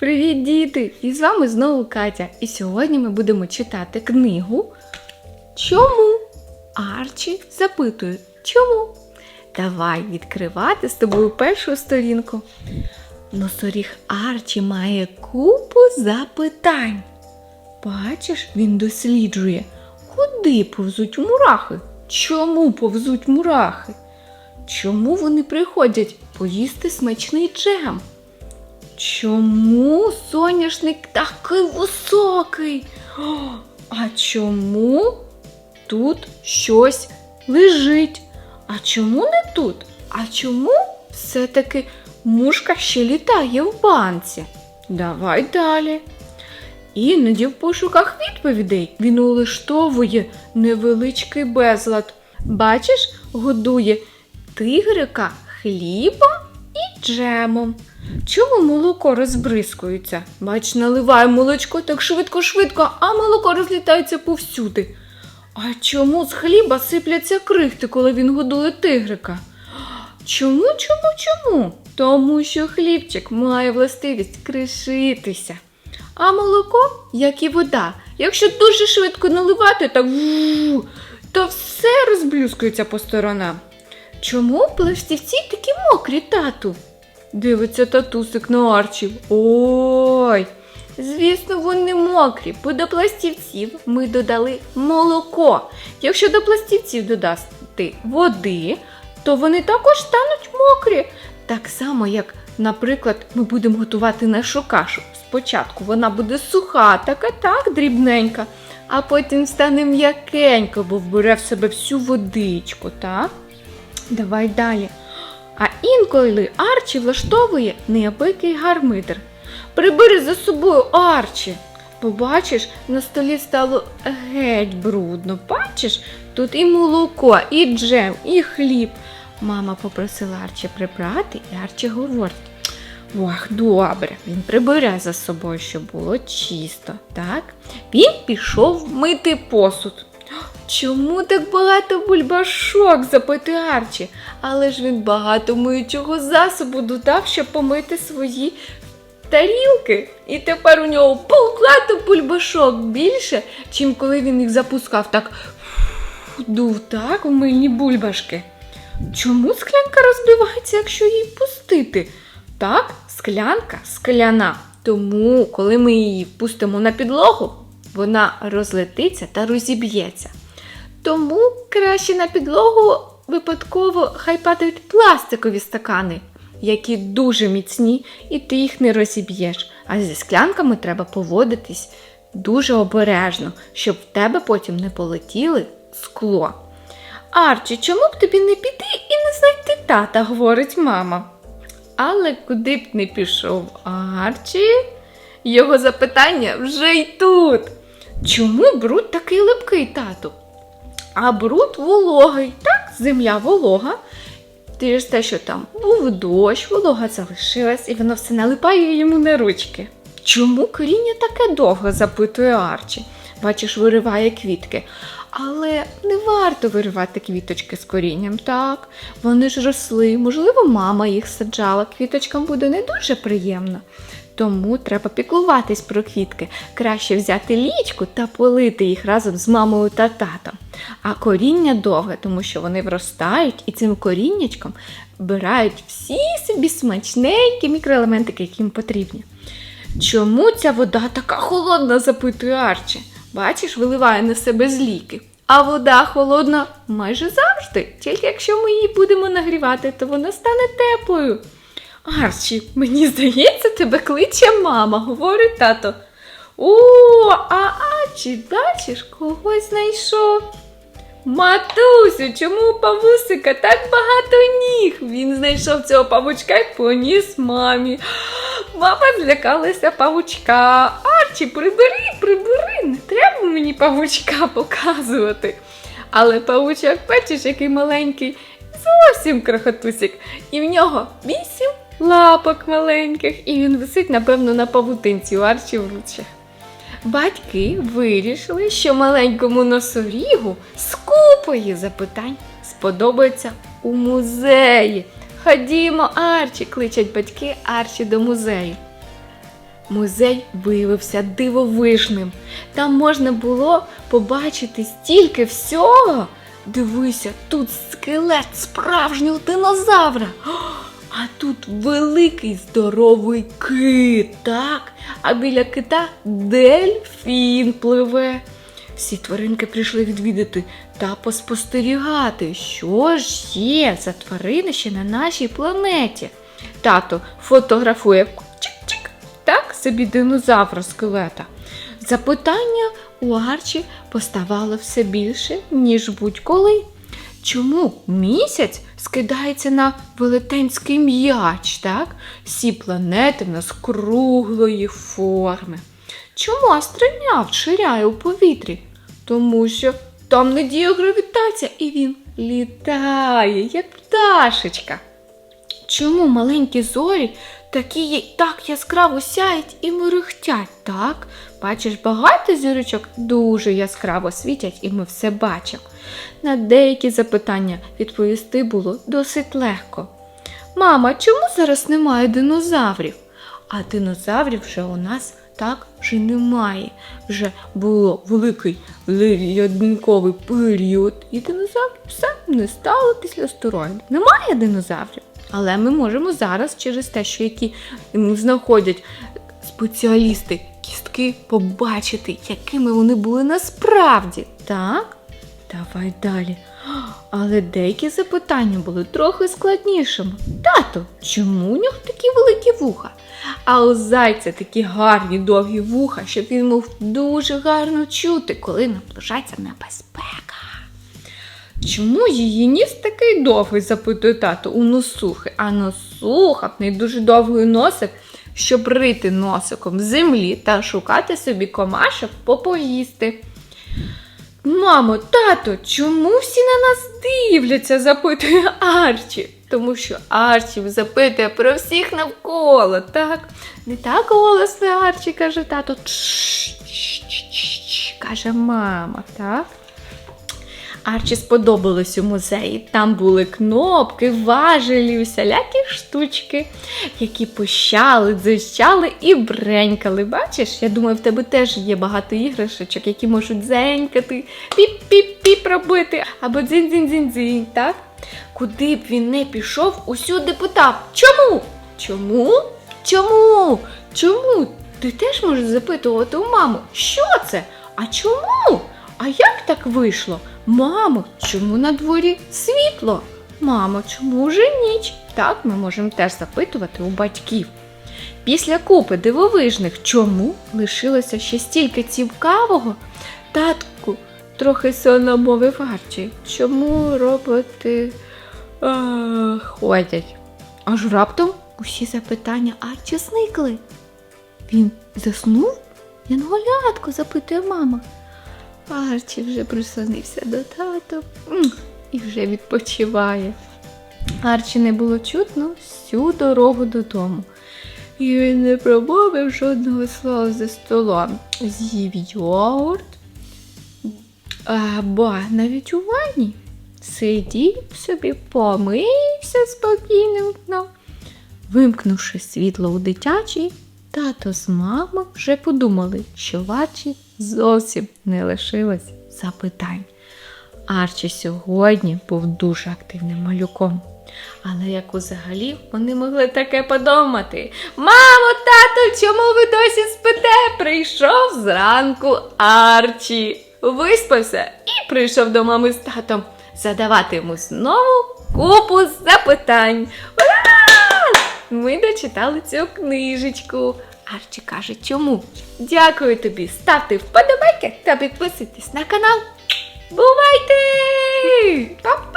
Привіт, діти! І з вами знову Катя. І сьогодні ми будемо читати книгу Чому? Арчі запитує, чому? Давай відкривати з тобою першу сторінку. Носоріг Арчі має купу запитань. Бачиш, він досліджує, куди повзуть мурахи? Чому повзуть мурахи? Чому вони приходять поїсти смачний джем? Чому соняшник такий високий? А чому тут щось лежить? А чому не тут? А чому все-таки мушка ще літає в банці? Давай далі. Іноді в пошуках відповідей він улаштовує невеличкий безлад. Бачиш, годує тигрика хлібом і джемом. Чому молоко розбризкується? Бач, наливає молочко так швидко-швидко, а молоко розлітається повсюди. А чому з хліба сипляться крихти, коли він годує тигрика? Чому, чому, чому? Тому що хлібчик має властивість кришитися. А молоко, як і вода, якщо дуже швидко наливати, так то все розблюскується по сторонам. Чому пластівці такі мокрі, тату? Дивиться татусик на Арчі. Ой. Звісно, вони мокрі, бо до пластівців ми додали молоко. Якщо до пластівців додати води, то вони також стануть мокрі. Так само, як, наприклад, ми будемо готувати нашу кашу. Спочатку вона буде суха, така так дрібненька, а потім стане м'якенька, бо вбере в себе всю водичку, так? Давай далі. А інколи Арчі влаштовує неабикий гармидер. Прибери за собою Арчі. Побачиш, на столі стало геть брудно. Бачиш, тут і молоко, і джем, і хліб. Мама попросила Арчі прибрати, і Арчі говорить. Ох, добре, він прибере за собою, щоб було чисто, так? Він пішов мити посуд. Чому так багато бульбашок? запитує Арчі. Але ж він багато миючого засобу додав, щоб помити свої тарілки. І тепер у нього багато бульбашок більше, чим коли він їх запускав так дув так в мильні бульбашки. Чому склянка розбивається, якщо її пустити? Так, склянка скляна. Тому, коли ми її пустимо на підлогу, вона розлетиться та розіб'ється. Тому краще на підлогу випадково хай падають пластикові стакани, які дуже міцні, і ти їх не розіб'єш. А зі склянками треба поводитись дуже обережно, щоб в тебе потім не полетіли скло. Арчі, чому б тобі не піти і не знайти тата, говорить мама. Але куди б не пішов Арчі, його запитання вже й тут. Чому бруд такий липкий, тату? А бруд вологий, так, земля волога. Через те, що там був дощ, волога залишилась, і воно все налипає йому на ручки. Чому коріння таке довго? запитує Арчі. Бачиш, вириває квітки. Але не варто виривати квіточки з корінням, так? Вони ж росли, можливо, мама їх саджала, квіточкам буде не дуже приємно. Тому треба піклуватись про квітки. Краще взяти лічку та полити їх разом з мамою та татом. А коріння довге, тому що вони вростають і цим коріннячком вбирають всі собі смачненькі мікроелементики, які їм потрібні. Чому ця вода така холодна? запитує Арчі. Бачиш, виливає на себе зліки. А вода холодна майже завжди. Тільки якщо ми її будемо нагрівати, то вона стане теплою. Арчі, мені здається, тебе кличе мама, говорить тато. О, а Арчі, бачиш, когось знайшов. Матусю, чому у павусика так багато ніг? Він знайшов цього павучка і поніс мамі. Мама злякалася павучка. Арчі, прибери, прибери, не треба мені павучка показувати. Але павучок, бачиш, який маленький, зовсім крохотусик. І в нього вісім лапок маленьких, і він висить, напевно, на павутинці у Арчі в ручах. Батьки вирішили, що маленькому носорігу з купою запитань сподобається у музеї. Ходімо, Арчі, кличуть батьки Арчі до музею. Музей виявився дивовижним. Там можна було побачити стільки всього. Дивися, тут скелет справжнього динозавра. А тут великий здоровий кит, так? А біля кита дельфін пливе. Всі тваринки прийшли відвідати та поспостерігати, що ж є за тварини ще на нашій планеті. Тато фотографує чик-чик, так собі динозавра скелета. Запитання у Арчі поставало все більше, ніж будь-коли. Чому місяць скидається на велетенський м'яч, так? Всі планети в нас круглої форми. Чому астронавт ширяє у повітрі? Тому що там не діє гравітація, і він літає, як пташечка. Чому маленькі зорі такі так яскраво сяють і мерехтять, так? Бачиш, багато зірочок дуже яскраво світять, і ми все бачимо. На деякі запитання відповісти було досить легко. Мама, чому зараз немає динозаврів? А динозаврів вже у нас так вже немає. Вже було великий льодниковий період, і динозаврів все не стало після астероїду. Немає динозаврів. Але ми можемо зараз через те, що які знаходять спеціалісти кістки, побачити, якими вони були насправді. Так? Давай далі. Але деякі запитання були трохи складнішими. Тато, чому у нього такі великі вуха? А у зайця такі гарні довгі вуха, щоб він мог дуже гарно чути, коли наближається небезпека. Чому її ніс такий довгий, запитує тато у носухи, а носуха в неї дуже довгий носик, щоб рити носиком в землі та шукати собі комашок поповісти. Мамо, тато, чому всі на нас дивляться? запитує Арчі. Тому що Арчі запитує про всіх навколо, так? Не так голосно Арчі, каже тато. Каже мама, так? Арчі сподобалось у музеї. Там були кнопки, важелі, усілякі штучки, які пищали, дзищали і бренькали. Бачиш, я думаю, в тебе теж є багато іграшечок, які можуть дзенькати, піп-піп-піп робити, або дзінь-дзінь-дзінь-дзінь, так? Куди б він не пішов, усюди питав. Чому? Чому? Чому? Чому? Ти теж можеш запитувати у маму, що це? А чому? А як так вийшло? Мамо, чому на дворі світло? Мамо, чому вже ніч? Так ми можемо теж запитувати у батьків. Після купи дивовижних, чому лишилося ще стільки цікавого? Татку, трохи сонно мовив Арчі. Чому роботи а, ходять? Аж раптом усі запитання Арчі зникли. Він заснув? Янголятко, запитує мама. Арчі вже прислонився до тата і вже відпочиває. Арчі не було чутно всю дорогу додому. І він не промовив жодного слова за столом. З'їв йогурт, або навіть у ванні сидів собі, помився спокійним дном. Вимкнувши світло у дитячій, тато з мамою вже подумали, що Арчі зовсім не лишилось запитань. Арчі сьогодні був дуже активним малюком. Але як взагалі вони могли таке подумати? Мамо, тату, чому ви досі спите? Прийшов зранку Арчі. Виспався і прийшов до мами з татом задавати йому знову купу запитань. Ура! Ми дочитали цю книжечку. Арчі каже, чому? Дякую тобі. Ставте вподобайки та підписуйтесь на канал. Бувайте! Па!